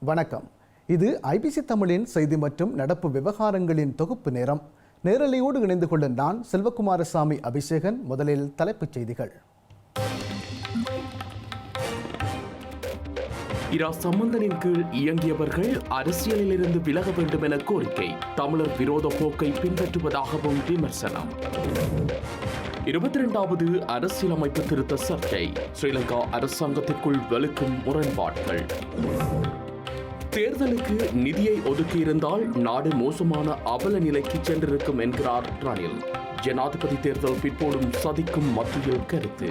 வணக்கம். இது ஐபிசி தமிழின் செய்தி மற்றும் நடப்பு விவகாரங்களின் தொகுப்பு நேரம். நேரலையோடு இணைந்து கொள்ள நான் செல்வகுமாரசாமி அபிஷேகன் முதலில் தலைப்புச் செய்திகள். இரா சம்பந்தனின் கீழ் இயங்கியவர்கள் அரசியலிலிருந்து விலக வேண்டும் என கோரிக்கை. தமிழர் விரோத போக்கை பின்பற்றுவதாகவும் விமர்சனம். இருபத்தி இரண்டாவது அரசியலமைப்பு திருத்த சர்ச்சை. ஸ்ரீலங்கா அரசாங்கத்திற்குள் வலுக்கும் முரண்பாடுகள். தேர்தலுக்கு நிதியை ஒதுக்கியிருந்தால் நாடு மோசமான அபல நிலைக்கு சென்றிருக்கும் என்கிறார் ரணில். ஜனாதிபதி தேர்தல் பிற்போடும் சதிக்கும் மத்தியில் கருத்து.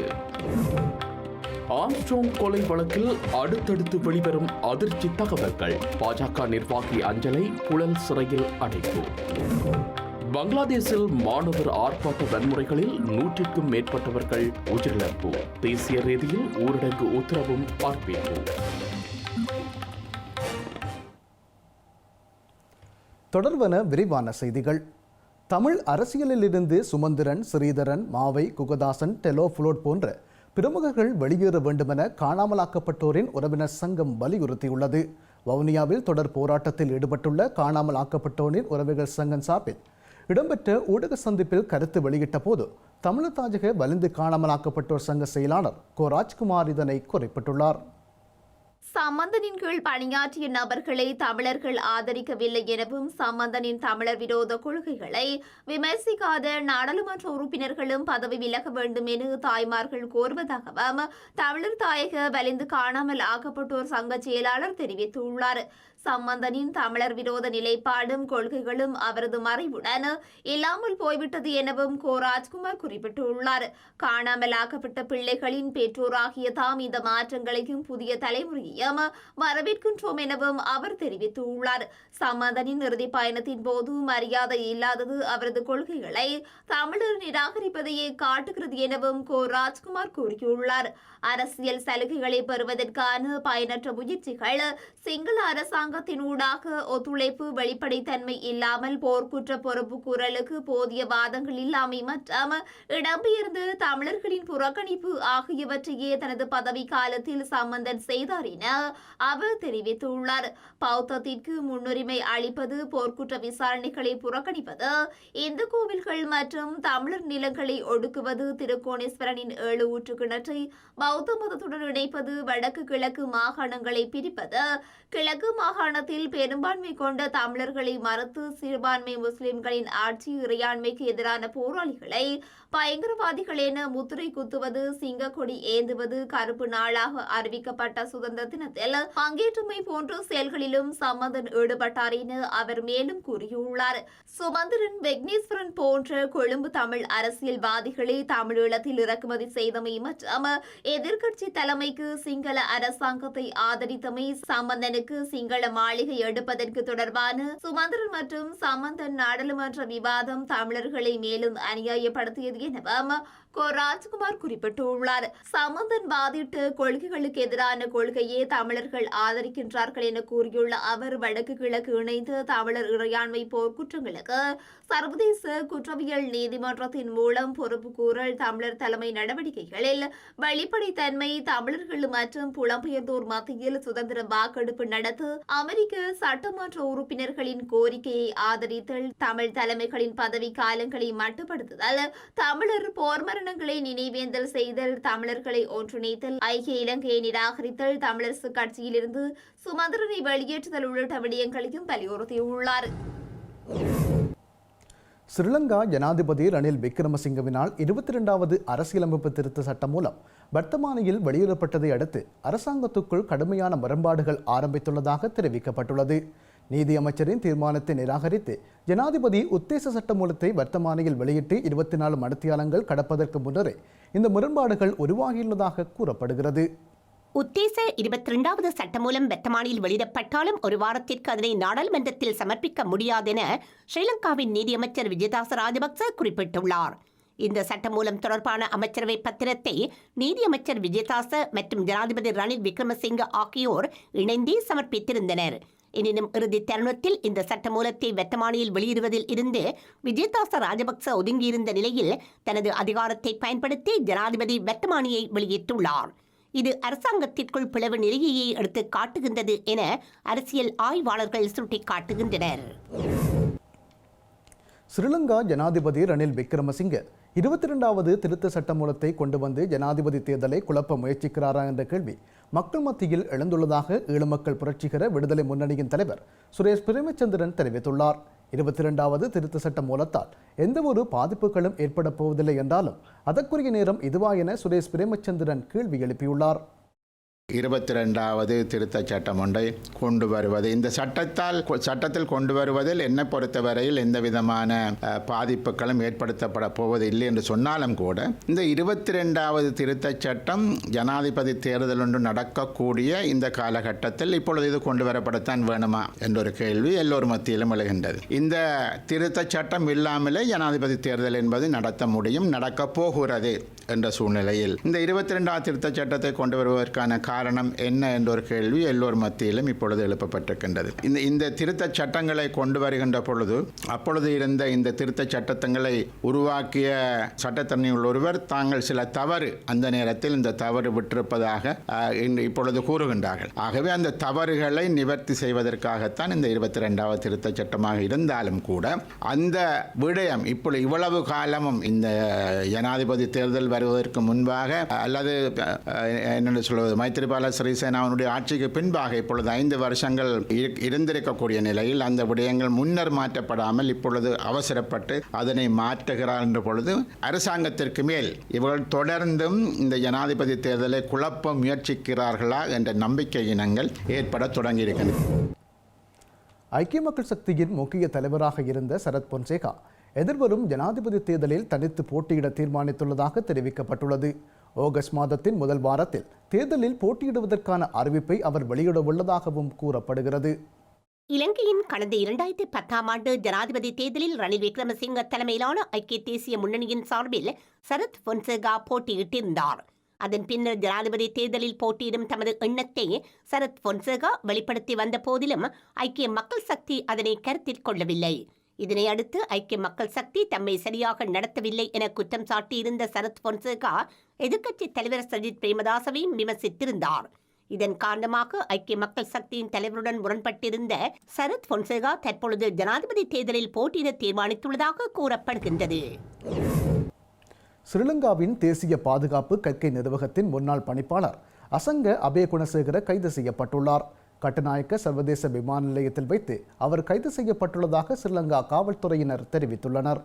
ஆம்ஸ்ட்ராங் கொலை வழக்கில் அடுத்தடுத்து வெளிவரும் அதிர்ச்சி தகவல்கள். பாஜக நிர்வாகி அஞ்சலை புழல் சிறையில் அடைப்பு. பங்களாதேஷில் மாணவர் ஆர்ப்பாட்ட வன்முறைகளில் நூற்றிற்கும் மேற்பட்டவர்கள் உயிரிழப்பு. தேசிய ரீதியில் ஊரடங்கு உத்தரவும் பார்ப்பிப்பு தொடர்வன விரிவான செய்திகள். தமிழ் அரசியலிலிருந்து சுமந்திரன் ஸ்ரீதரன் மாவை குகதாசன் டெலோ புளோட் போன்ற பிரமுகர்கள் வெளியேற வேண்டுமென காணாமலாக்கப்பட்டோரின் உறவினர் சங்கம் வலியுறுத்தியுள்ளது. வவுனியாவில் தொடர் போராட்டத்தில் ஈடுபட்டுள்ள காணாமல் ஆக்கப்பட்டோரின் உறவினர் சங்கம் சார்பில் இடம்பெற்ற ஊடக சந்திப்பில் கருத்து வெளியிட்ட போது தமிழர் தாஜக வலிந்து காணாமலாக்கப்பட்டோர் சங்க செயலாளர் கோ. ராஜ்குமார் இதனை குறிப்பிட்டுள்ளார். சம்பந்தனின் கீழ் பணியாற்றிய நபர்களை தமிழர்கள் ஆதரிக்கவில்லை எனவும் சம்பந்தனின் தமிழர் விரோத கொள்கைகளை விமர்சிக்காத நாடாளுமன்ற உறுப்பினர்களும் பதவி விலக வேண்டும் என தாய்மார்கள் கோருவதாகவும் தமிழர் தாயக வலிந்து காணாமல் ஆக்கப்பட்டோர் சங்க செயலாளர் தெரிவித்துள்ளார். சம்பந்தனின் தமிழர் விரோத நிலைப்பாடும் கொள்கைகளும் அவரது மறைவுடன் இல்லாமல் போய்விட்டது எனவும் கோ ராஜ்குமார் குறிப்பிட்டுள்ளார். காணாமலாக்கப்பட்ட பிள்ளைகளின் பெற்றோராகிய தாம் இந்த மாற்றங்களையும் புதிய தலைமுறையையும் வரவேற்கின்றோம் எனவும் அவர் தெரிவித்துள்ளார். சம்பந்தனின் இறுதி பயணத்தின் போது மரியாதை இல்லாதது அவரது கொள்கைகளை தமிழர் நிராகரிப்பதையே காட்டுகிறது எனவும் கோ ராஜ்குமார் கூறியுள்ளார். அரசியல் சலுகைகளை பெறுவதற்கான பயனற்ற முயற்சிகள் சிங்கள அரசாங்கத்தின் ஊடாக ஒத்துழைப்பு வெளிப்படைத்தன்மை இல்லாமல் போர்க்குற்ற பொறுப்பு குரலுக்கு போதிய வாதங்கள் இல்லாமை மற்றும் இடம்பெயர்ந்து தமிழர்களின் புறக்கணிப்பு ஆகியவற்றையே தனது பதவி காலத்தில் சம்பந்தன் செய்தார் என அவர் தெரிவித்துள்ளார். பௌத்தத்திற்கு முன்னுரிமை அளிப்பது போர்க்குற்ற விசாரணைகளை புறக்கணிப்பது இந்து கோவில்கள் மற்றும் தமிழர் நிலங்களை ஒடுக்குவது திருக்கோணேஸ்வரனின் ஏழு ஊற்று கிணற்றை பௌத்த மதத்துடன் இணைப்பது வடக்கு கிழக்கு மாகாணங்களை பிரிப்பது கிழக்கு மாகாணத்தில் பெரும்பான்மை கொண்ட தமிழர்களை மறுத்து சிறுபான்மை முஸ்லிம்களின் ஆட்சி இறையாண்மைக்கு எதிரான போராளிகளை பயங்கரவாதிகள் என முத்திரை குத்துவது சிங்கக்கொடி ஏந்துவது கருப்பு நாளாக அறிவிக்கப்பட்ட சுதந்திர தினத்தில் பங்கேற்றுமை போன்ற செயல்களிலும் சம்பந்தன் ஈடுபட்டார் என அவர் மேலும் கூறியுள்ளார். சுமந்திரன் விக்னேஸ்வரன் போன்ற கொழும்பு தமிழ் அரசியல்வாதிகளை தமிழீழத்தில் இறக்குமதி செய்தமை மற்றும் எதிர்கட்சி தலைமைக்கு சிங்கள அரசாங்கத்தை ஆதரித்தமை சம்பந்தனுக்கு சிங்கள மாளிகை எடுப்பதற்கு தொடர்பான சுமந்திரன் மற்றும் சம்பந்தன் நாடாளுமன்ற விவாதம் தமிழர்களை மேலும் அநியாயப்படுத்தியது எனவும் கோ ராஜ்குமார் குறிப்பிட்டுள்ளார். சமந்தன் வாதிட்டு கொள்கைகளுக்கு எதிரான கொள்கையே தமிழர்கள் ஆதரிக்கின்றார்கள் என கூறியுள்ள அவர் வடக்கு கிழக்கு இணைந்து தமிழர் இறையாண்மை போர்க்குற்றங்களுக்கு சர்வதேச குற்றவியல் நீதிமன்றத்தின் மூலம் பொறுப்பு கூறல் தமிழர் தலைமை நடவடிக்கைகளில் வெளிப்படைத்தன்மை தமிழர்கள் மற்றும் புலம்பெயர்ந்தோர் மத்தியில் சுதந்திர வாக்கெடுப்பு நடத்த அமெரிக்க சட்டமன்ற உறுப்பினர்களின் கோரிக்கையை ஆதரித்தல் தமிழ் தலைமைகளின் பதவி காலங்களை மட்டுப்படுத்துதல் தமிழர் போர்மரண மரணங்களை நினைவேந்தல் செய்தல் தமிழர்களை ஒன்றிணைத்தல் ஐக்கிய இலங்கையை நிராகரித்தல் தமிழரசு கட்சியிலிருந்து சுமந்திரனை வெளியேற்றுதல் உள்ளிட்ட விடயங்களையும் வலியுறுத்தியுள்ளார். ஸ்ரீலங்கா ஜனாதிபதி ரணில் விக்ரமசிங்கவினால் இருபத்தி ரெண்டாவது அரசியலமைப்பு திருத்த சட்டம் மூலம் வர்த்தமானியில் வெளியிடப்பட்டதை அடுத்து அரசாங்கத்துக்குள் கடுமையான முரண்பாடுகள் ஆரம்பித்துள்ளதாக தெரிவிக்கப்பட்டுள்ளது. நீதி அமைச்சரின் தீர்மானத்தை நிராகரித்து ஜனாதிபதி உத்தேச சட்டமூலத்தை வர்த்தமானியில் வெளியிட்டு இருபத்தி நாலு மடத்தியாலங்கள் கடப்பதற்கு முன்னரே இந்த முரண்பாடுகள் உருவாகியுள்ளதாக கூறப்படுகிறது. உத்தேச இருபத்தி இரண்டாவது சட்டமூலம் வர்த்தமானியில் வெளியிடப்பட்டாலும் ஒரு வாரத்திற்கு அதனை நாடாளுமன்றத்தில் சமர்ப்பிக்க முடியாதென ஸ்ரீலங்காவின் நீதியமைச்சர் விஜயதாச ராஜபக்ச குறிப்பிட்டுள்ளார். இந்த சட்டமூலம் தொடர்பான அமைச்சரவை பத்திரத்தை நீதியமைச்சர் விஜயதாச மற்றும் ஜனாதிபதி ரணில் விக்ரமசிங்க ஆகியோர் இணைந்தே சமர்ப்பித்திருந்தனர். எனினும் இறுதி தருணத்தில் இந்த சட்டமூலத்தை வெத்தமானியில் வெளியிடுவதில் இருந்து விஜயதாச ராஜபக்ச ஒதுங்கியிருந்த நிலையில் தனது அதிகாரத்தை பயன்படுத்தி ஜனாதிபதி வெத்தமானியை வெளியிட்டுள்ளார். இது அரசாங்கத்திற்குள் பிளவு நிலையையே எடுத்து காட்டுகின்றது என அரசியல் ஆய்வாளர்கள் சுட்டிக்காட்டுகின்றனர். ஸ்ரீலங்கா ஜனாதிபதி ரணில் விக்ரமசிங்க இருபத்தி ரெண்டாவது திருத்த சட்ட மூலத்தை கொண்டு வந்து ஜனாதிபதி தேர்தலை குழப்ப முயற்சிக்கிறாரா என்ற கேள்வி மக்கள் மத்தியில் எழுந்துள்ளதாக ஈழமக்கள் புரட்சிகர விடுதலை முன்னணியின் தலைவர் சுரேஷ் பிரேமச்சந்திரன் தெரிவித்துள்ளார். இருபத்தி ரெண்டாவது திருத்த சட்ட மூலத்தால் எந்தவொரு பாதிப்புகளும் ஏற்பட போவதில்லை என்றாலும் அதற்குரிய நேரம் இதுவா என சுரேஷ் பிரேமச்சந்திரன் கேள்வி எழுப்பியுள்ளார். இருபத்தி ரெண்டாவது திருத்தச் சட்டம் ஒன்றை கொண்டு வருவது. இந்த சட்டத்தால் சட்டத்தில் கொண்டு வருவதில் என்னை பொறுத்தவரையில் எந்த விதமான பாதிப்புகளும் ஏற்படுத்தப்பட போவது இல்லை என்று சொன்னாலும் கூட இந்த இருபத்தி ரெண்டாவது திருத்தச் சட்டம் ஜனாதிபதி தேர்தல் ஒன்று நடக்கக்கூடிய இந்த காலகட்டத்தில் இப்பொழுது இது கொண்டு வரப்படத்தான் வேணுமா என்ற ஒரு கேள்வி எல்லோர் மத்தியிலும் எழுகின்றது. இந்த திருத்தச் சட்டம் இல்லாமலே ஜனாதிபதி தேர்தல் என்பது நடத்த முடியும் நடக்கப் போகிறது என்ற சூழ்நிலையில் இந்த இருபத்தி ரெண்டாவது திருத்தச் சட்டத்தை கொண்டு வருவதற்கான காரணம் என்ன என்ற ஒரு கேள்வி எல்லோர் மத்தியிலும் இப்பொழுது எழுப்பப்பட்டிருக்கின்றது. இந்த இந்த திருத்தச் சட்டங்களை கொண்டு வருகின்ற பொழுது அப்பொழுது இருந்த இந்த திருத்தச் சட்டங்களை உருவாக்கிய சட்டத்தன்மையுள்ள ஒருவர் தாங்கள் சில தவறு அந்த நேரத்தில் இந்த தவறு விட்டிருப்பதாக இப்பொழுது கூறுகின்றார்கள். ஆகவே அந்த தவறுகளை நிவர்த்தி செய்வதற்காகத்தான் இந்த இருபத்தி ரெண்டாவது திருத்த சட்டமாக இருந்தாலும் கூட அந்த விடயம் இப்பொழுது இவ்வளவு காலமும் இந்த ஜனாதிபதி தேர்தல் வருவதற்கு முன்பாக அல்லது என்ன சொல்வது மைத்திரி மைத்திரிபால சிறிசேனாவினுடைய ஆட்சிக்கு பின்பாக இப்பொழுது ஐந்து வருஷங்கள் இருந்திருக்கக்கூடிய நிலையில் அந்த விடயங்கள் முன்னர் மாற்றப்படாமல் இப்பொழுது அவசரப்பட்டு அதனை மாற்றுகிறார் என்ற பொழுது அரசாங்கத்திற்கு மேல் இவர்கள் தொடர்ந்தும் இந்த ஜனாதிபதி தேர்தலை குழப்ப முயற்சிக்கிறார்களா என்ற நம்பிக்கை இனங்கள் ஏற்பட தொடங்கியிருக்கின்றன. ஐக்கிய மக்கள் சக்தியின் முக்கிய தலைவராக இருந்த சரத் பொன்சேகா எதிர்வரும் ஜனாதிபதி தேர்தலில் தனித்து போட்டியிட தீர்மானித்துள்ளதாக தெரிவிக்கப்பட்டுள்ளது. ஆகஸ்ட் மாதத்தின் முதல் வாரத்தில் தேர்தலில் போட்டியிடுவதற்கான அறிவிப்பை அவர் வெளியிட உள்ளதாகவும் கூறப்படுகிறது. இலங்கையின் கடந்த இரண்டாயிரத்தி பத்தாம் ஆண்டு ஜனாதிபதி தேர்தலில் ரணில் விக்ரமசிங்க தலைமையிலான ஐக்கிய தேசிய முன்னணியின் சார்பில் சரத் பொன்சேகா போட்டியிட்டிருந்தார். அதன் பின்னர் ஜனாதிபதி தேர்தலில் போட்டியிடும் தமது எண்ணத்தை சரத் பொன்சேகா வெளிப்படுத்தி வந்த போதிலும் ஐக்கிய மக்கள் சக்தி அதனை கருத்தில் கொள்ளவில்லை. இதனை அடுத்து ஐக்கிய மக்கள் சக்தி தம்மை சரியாக நடத்தவில்லை என குற்றம் சாட்டியிருந்த சரத் பொன்சேகா எதிர்க்கட்சித் தலைவர் சஜித் பிரேமதாசவையும் விமர்சித்திருந்தார். இதன் காரணமாக ஐக்கிய மக்கள் சக்தியின் தலைவருடன் முரண்பட்டிருந்த சரத் பொன்சேகா தற்பொழுது ஜனாதிபதி தேர்தலில் போட்டியிட தீர்மானித்துள்ளதாக கூறப்படுகின்றது. ஸ்ரீலங்காவின் தேசிய பாதுகாப்பு கற்கை நிர்வாகத்தின் முன்னாள் பணிப்பாளர் அசங்க அபய குணசேகர கைது செய்யப்பட்டுள்ளார். கட்டுநாயக்க சர்வதேச விமான நிலையத்தில் வைத்து அவர் கைது செய்யப்பட்டுள்ளதாக ஸ்ரீலங்கா காவல்துறையினர் தெரிவித்துள்ளனர்.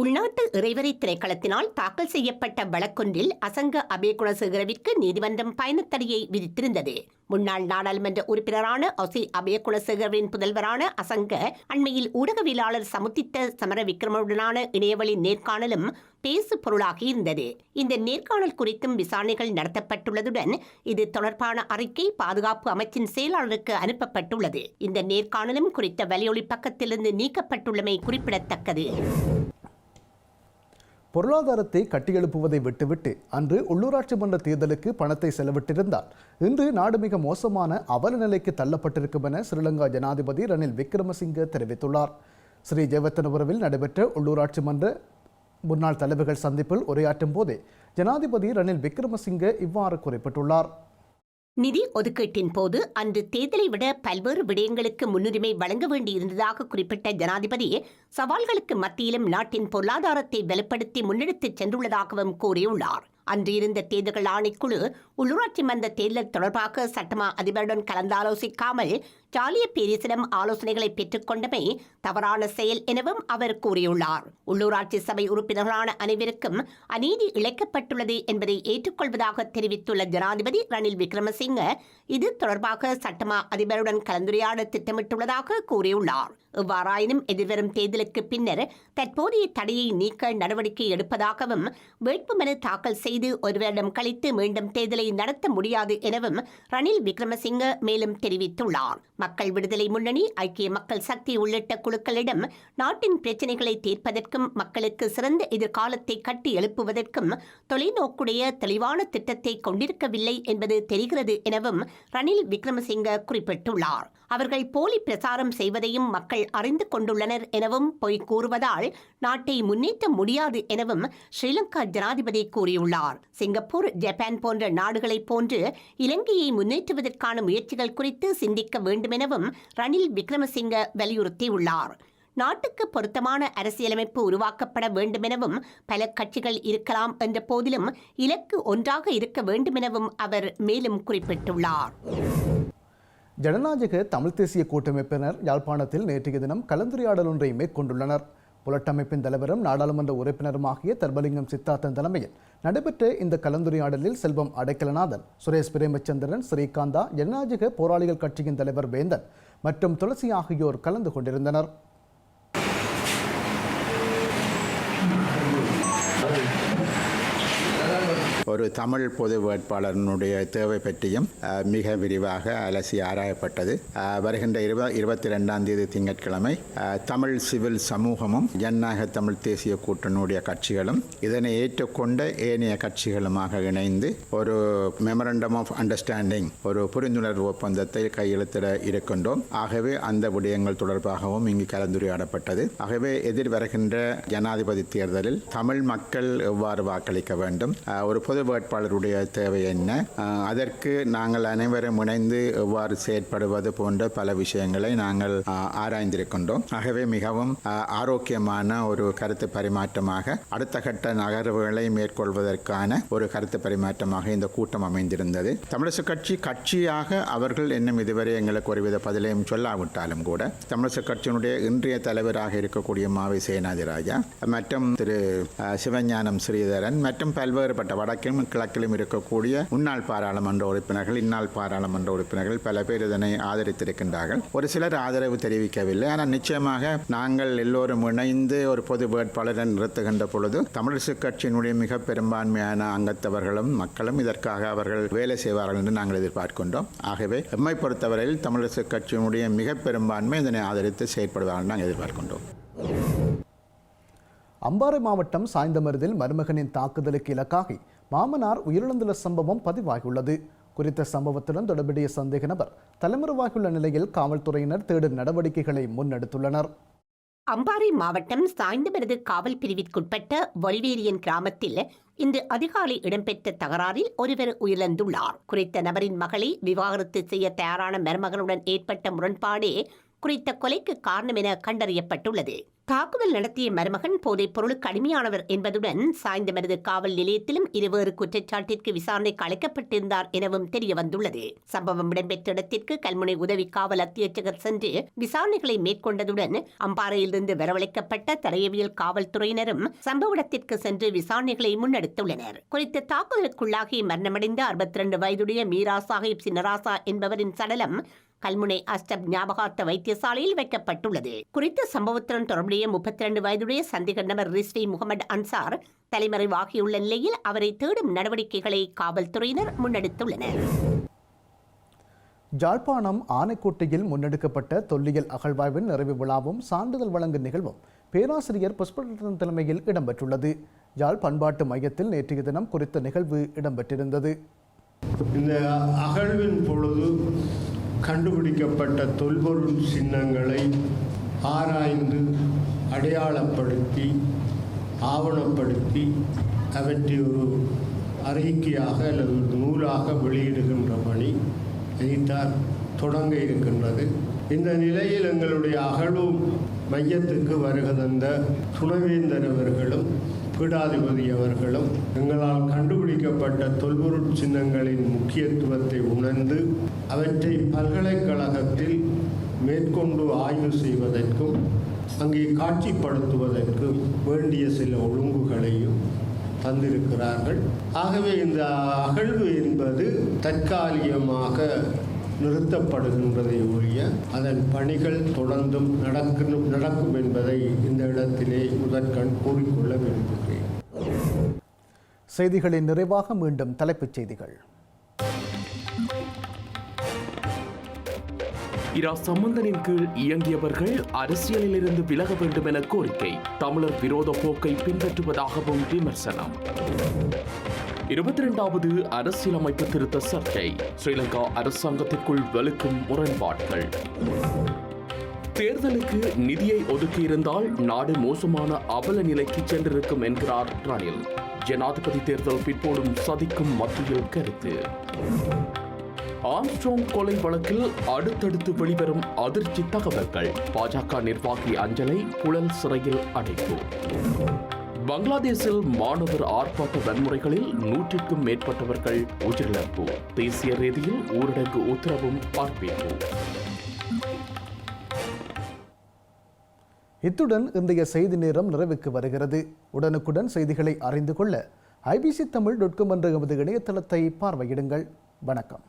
உள்நாட்டு இறைவரை திரைக்களத்தினால் தாக்கல் செய்யப்பட்ட வழக்கொன்றில் அசங்க அபயகுணசேகரவிற்கு நீதிமன்றம் பயணத்தடையை விதித்திருந்தது. முன்னாள் நாடாளுமன்ற உறுப்பினரான ஒசி அபயகுணசேகரவின் புதல்வரான அசங்க அண்மையில் ஊடகவியலாளர் சமுத்தித்த சமர விக்ரமனுடனான இணையவழி நேர்காணலும் பேசு பொருளாகி இருந்தது. இந்த நேர்காணல் குறித்தும் விசாரணைகள் நடத்தப்பட்டுள்ளதுடன் இது தொடர்பான அறிக்கை பாதுகாப்பு அமைச்சின் செயலாளருக்கு அனுப்பப்பட்டுள்ளது. இந்த நேர்காணலும் குறித்த வலியொலி பக்கத்திலிருந்து நீக்கப்பட்டுள்ளமை குறிப்பிடத்தக்கது. பொருளாதாரத்தை கட்டியெழுப்புவதை விட்டுவிட்டு அன்று உள்ளூராட்சி மன்ற தேர்தலுக்கு பணத்தை செலவிட்டிருந்தால் இன்று நாடு மிக மோசமான அவல நிலைக்கு தள்ளப்பட்டிருக்கும் என ஸ்ரீலங்கா ஜனாதிபதி ரணில் விக்ரமசிங்க தெரிவித்துள்ளார். ஸ்ரீ ஜெயவர்த்தனபுரவில் நடைபெற்ற உள்ளூராட்சி மன்ற முன்னாள் தலைவர்கள் சந்திப்பில் உரையாற்றும் போதே ஜனாதிபதி ரணில் விக்ரமசிங்க இவ்வாறு குறிப்பிட்டுள்ளார். நிதி ஒதுக்கீட்டின் போது அன்று தேர்தலை விட பல்வேறு விடயங்களுக்கு முன்னுரிமை வழங்க வேண்டியிருந்ததாக குறிப்பிட்ட ஜனாதிபதி சவால்களுக்கு மத்தியிலும் நாட்டின் பொருளாதாரத்தை வலுப்படுத்தி முன்னெடுத்துச் சென்றுள்ளதாகவும் கூறியுள்ளார். அன்று இருந்த தேர்தல்கள் ஆணைக்குழு உள்ளூராட்சி மன்ற தேர்தல் தொடர்பாக சட்டமா அதிபருடன் கலந்தாலோசிக்காமல் ஸ்டாலிய பேரிசிடம் ஆலோசனைகளை பெற்றுக்கொண்டமை தவறான செயல் எனவும் அவர் கூறியுள்ளார். உள்ளூராட்சி சபை உறுப்பினர்களான அனைவருக்கும் அநீதி இழைக்கப்பட்டுள்ளது என்பதை ஏற்றுக்கொள்வதாக தெரிவித்துள்ள ஜனாதிபதி ரணில் விக்ரமசிங்க இது தொடர்பாக சட்டமா அதிபருடன் கலந்துரையாட திட்டமிட்டுள்ளதாக கூறியுள்ளார். எவ்வாறாயினும் எதிர்வரும் தேர்தலுக்கு பின்னர் தற்போதைய தடையை நீக்க நடவடிக்கை எடுப்பதாகவும் வேட்புமனு தாக்கல் செய்து ஒரு வருடம் கழித்து மீண்டும் தேர்தலை நடத்த முடியாது எனவும் ரணில் விக்ரமசிங்க மேலும் தெரிவித்துள்ளார். மக்கள் விடுதலை முன்னணி ஐக்கிய மக்கள் சக்தி உள்ளிட்ட குழுக்களிடம் நாட்டின் பிரச்சினைகளை தீர்ப்பதற்கும் மக்களுக்கு சிறந்த எதிர்காலத்தை கட்டி எழுப்புவதற்கும் தொலைநோக்குடைய தெளிவான திட்டத்தை கொண்டிருக்கவில்லை என்பது தெரிகிறது எனவும் ரணில் விக்ரமசிங்க குறிப்பிட்டுள்ளார். அவர்கள் போலி பிரசாரம் செய்வதையும் மக்கள் அறிந்து கொண்டுள்ளனர் எனவும் பொய் கூறுவதால் நாட்டை முன்னேற்ற முடியாது எனவும் ஸ்ரீலங்கா ஜனாதிபதி கூறியுள்ளார். சிங்கப்பூர் ஜப்பான் போன்ற நாடுகளைப் போன்று இலங்கையை முன்னேற்றுவதற்கான முயற்சிகள் குறித்து சிந்திக்க வேண்டுமெனவும் ரணில் விக்ரமசிங்க வலியுறுத்தியுள்ளார். நாட்டுக்கு பொருத்தமான அரசியலமைப்பு உருவாக்கப்பட வேண்டுமெனவும் பல கட்சிகள் இருக்கலாம் என்ற போதிலும் இலக்கு ஒன்றாக இருக்க வேண்டுமெனவும் அவர் மேலும் குறிப்பிட்டுள்ளார். ஜனநாயக தமிழ் தேசிய கூட்டமைப்பினர் யாழ்ப்பாணத்தில் நேற்றைய தினம் கலந்துரையாடல் ஒன்றை மேற்கொண்டுள்ளனர். புலட்டமைப்பின் தலைவரும் நாடாளுமன்ற உறுப்பினருமாகிய தர்பலிங்கம் சித்தார்த்தன் தலைமையில் நடைபெற்ற இந்த கலந்துரையாடலில் செல்வம் அடைக்கலநாதன் சுரேஷ் பிரேமச்சந்திரன் ஸ்ரீகாந்தா ஜனநாயக போராளிகள் கட்சியின் தலைவர் வேந்தன் மற்றும் துளசி ஆகியோர் கலந்து கொண்டிருந்தனர். ஒரு தமிழ் பொது வேட்பாளரினுடைய தேவை பற்றியும் மிக விரிவாக அலசி ஆராயப்பட்டது. வருகின்ற இருப இருபத்தி ரெண்டாம் தேதி திங்கட்கிழமை தமிழ் சிவில் சமூகமும் ஜனநாயக தமிழ் தேசிய கூட்டணியுடைய கட்சிகளும் இதனை ஏற்றுக்கொண்ட ஏனைய கட்சிகளுமாக இணைந்து ஒரு மெமரண்டம் ஆஃப் அண்டர்ஸ்டாண்டிங் ஒரு புரிந்துணர்வு ஒப்பந்தத்தை கையெழுத்திட இருக்கின்றோம். ஆகவே அந்த விடயங்கள் தொடர்பாகவும் இங்கு கலந்துரையாடப்பட்டது. ஆகவே எதிர் வருகின்ற ஜனாதிபதி தேர்தலில் தமிழ் மக்கள் எவ்வாறு வாக்களிக்க வேண்டும்? ஒரு பொது வேட்பாளருடைய தேவை என்ன? அதற்கு நாங்கள் அனைவரும் இணைந்து எவ்வாறு செயற்படுவது போன்ற பல விஷயங்களை நாங்கள் ஆராய்ந்திருக்கின்றோம். ஆகவே மிகவும் ஆரோக்கியமான ஒரு கருத்து பரிமாற்றமாக அடுத்த கட்ட நகர்வுகளை மேற்கொள்வதற்கான ஒரு கருத்து பரிமாற்றமாக இந்த கூட்டம் அமைந்திருந்தது. தமிழரசு கட்சி கட்சியாக அவர்கள் இன்னும் இதுவரை எங்களுக்கு ஒருவித பதிலையும் சொல்லாவிட்டாலும் கூட தமிழரசு கட்சியினுடைய இன்றைய தலைவராக இருக்கக்கூடிய மாவை சேனாதிராஜா மற்றும் திரு சிவஞானம் ஸ்ரீதரன் மற்றும் பல்வேறுபட்ட வடக்கு கிழக்கிலும் இருக்கக்கூடிய முன்னாள் பாராளுமன்ற உறுப்பினர்கள் இந்நாள் பாராளுமன்ற உறுப்பினர்கள் பல பேர் இதனை ஆதரித்திருக்கின்றார்கள். ஒரு சிலர் ஆதரவு தெரிவிக்கவில்லை. ஆனால் நிச்சயமாக நாங்கள் எல்லோரும் இணைந்து ஒரு பொது வேட்பாளரை நிறுத்துகின்ற பொழுது தமிழரசு கட்சியினுடைய மிக பெரும்பான்மையான அங்கத்தவர்களும் மக்களும் இதற்காக அவர்கள் வேலை செய்வார்கள் என்று நாங்கள் எதிர்பார்க்கின்றோம். ஆகவே எம்மை பொறுத்தவரையில் தமிழரசு கட்சியினுடைய மிக பெரும்பான்மை இதனை ஆதரித்து செயற்படுவார்கள் நாங்கள் எதிர்பார்க்கின்றோம். அம்பாறை மாவட்டம் சாய்ந்தமருதில் மருமகனின் தாக்குதலுக்கு இலக்காகி மாமனார் உயிரிழந்துள்ள சம்பவம் பதிவாகியுள்ளது. குறித்த சம்பவத்துடன் தொடர்புடைய சந்தேக நபர் தலைமறைவாகியுள்ள நிலையில் காவல்துறையினர் தேடும் நடவடிக்கைகளை முன்னெடுத்துள்ளனர். அம்பாறை மாவட்டம் சாய்ந்தமரது காவல் பிரிவிற்குட்பட்ட வல்வேரியன் கிராமத்தில் இன்று அதிகாலை இடம்பெற்ற தகராறில் ஒருவர் உயிரிழந்துள்ளார். குறித்த நபரின் மகளை விவாகரத்து செய்ய தயாரான மருமகனுடன் ஏற்பட்ட முரண்பாடே குறித்த கொலைக்கு காரணம் என கண்டறியப்பட்டுள்ளது. தாக்குதல் நடத்திய மருமகன் போதைப் பொருளுக்கு அடிமையானவர் என்பதுடன் சாய்ந்தமருது காவல் நிலையத்திலும் இருவேறு குற்றச்சாட்டிற்கு விசாரணைக்கு அழைக்கப்பட்டிருந்தார் எனவும் தெரிய வந்துள்ளது சம்பவம் இடம்பெற்ற இடத்திற்கு கல்முனை உதவி காவல் அத்தியட்சகர் சென்று விசாரணைகளை மேற்கொண்டதுடன் அம்பாறையிலிருந்து வரவழைக்கப்பட்ட தடயவியல் காவல்துறையினரும் சம்பவ இடத்திற்கு சென்று விசாரணைகளை முன்னெடுத்துள்ளனர். குறித்த தாக்குதலுக்குள்ளாகி மரணமடைந்த அறுபத்தி இரண்டு வயதுடைய மீரா சாஹிப் சின்னராசா என்பவரின் சடலம் கல்முனை அஸ்டப் ஞாபகார்த்த வைத்தியசாலையில் வைக்கப்பட்டுள்ளது. குறித்த சம்பவத்துடன் தொடர்புடைய முப்பத்தி ரெண்டு வயதுடைய சந்தேக நபர் ரிஸ்வி முகமது அன்சார் தலைமறைவாகியுள்ள நிலையில் அவரை தேடும் நடவடிக்கைகளை காவல்துறையினர் முன்னெடுத்துள்ளனர். ஜாழ்ப்பாணம் ஆனைக்கோட்டையில் முன்னெடுக்கப்பட்ட தொல்லியல் அகழ்வாய்வின் நிறைவு விழாவும் சான்றிதழ் வழங்கும் நிகழ்வும் பேராசிரியர் புஷ்பரத்னம் தலைமையில் இடம்பெற்றுள்ளது. யாழ் பண்பாட்டு மையத்தில் நேற்றைய தினம் குறித்த நிகழ்வு இடம்பெற்றிருந்தது. இந்த அகழ்வின் பொழுது கண்டுபிடிக்கப்பட்ட தொல்பொருள் சின்னங்களை ஆராய்ந்து அடையாளப்படுத்தி ஆவணப்படுத்தி அவற்றை ஒரு அறிக்கையாக அல்லது ஒரு நூலாக வெளியிடுகின்ற பணி இதைத்தான் தொடங்க இருக்கின்றது. இந்த நிலையில் எங்களுடைய அகழும் மையத்துக்கு வருக தந்த துணைவேந்தர் அவர்களும் பீடாதிபதி அவர்களும் எங்களால் கண்டுபிடிக்கப்பட்ட தொல்பொருள் சின்னங்களின் முக்கியத்துவத்தை உணர்ந்து அவற்றை பல்கலைக்கழகத்தில் மேற்கொண்டு ஆய்வு செய்வதற்கும் அங்கே காட்சிப்படுத்துவதற்கும் வேண்டிய சில ஒழுங்குகளையும் தந்திருக்கிறார்கள். ஆகவே இந்த அகழ்வு என்பது தற்காலிகமாக நிறுத்தப்படுகின்றதை ஒழிய அதன் பணிகள் தொடர்ந்தும் நடக்கணும் நடக்கும் என்பதை இந்த இடத்திலே முதற்கண் கூறிக்கொள்ள விரும்புகிறேன். செய்திகளின் நிறைவாக மீண்டும் தலைப்புச் செய்திகள். இரா சம்பந்தனின் கீழ் இயங்கியவர்கள் அரசியலிலிருந்து விலக வேண்டும் என கோரிக்கை. தமிழர் விரோத போக்கை பின்பற்றுவதாகவும் விமர்சனம். இருபத்தி இரண்டாவது அரசியலமைப்பு திருத்த சர்ச்சை. ஸ்ரீலங்கா அரசாங்கத்திற்குள் வலுக்கும் முரண்பாடுகள். தேர்தலுக்கு நிதியை ஒதுக்கியிருந்தால் நாடு மோசமான அவல நிலைக்கு சென்றிருக்கும் என்கிறார் ரணில். ஜனாதிபதி தேர்தல் பிற்போடும் சதிக்கும் மத்தியில் கருத்து. ஆம்ஸ்ட்ராங் கொலை வழக்கில் அடுத்தடுத்து வெளிவரும் அதிர்ச்சி தகவல்கள். பாஜக நிர்வாகி அஞ்சலை புழல் சிறையில் அடைப்பு. பங்களாதேஷில் மாணவர் ஆர்ப்பாட்ட வன்முறைகளில் நூற்றுக்கும் மேற்பட்டவர்கள் உயிரிழப்பு. தேசிய ரீதியில் ஊரடங்கு உத்தரவும் அறிவிப்பு இத்துடன் இன்றைய செய்தி நேரம் நிறைவுக்கு வருகிறது. உடனுக்குடன் செய்திகளை அறிந்து கொள்ள ஐபிசி தமிழ் டாட் காம் என்ற எமது இணையதளத்தை பார்வையிடுங்கள். வணக்கம்.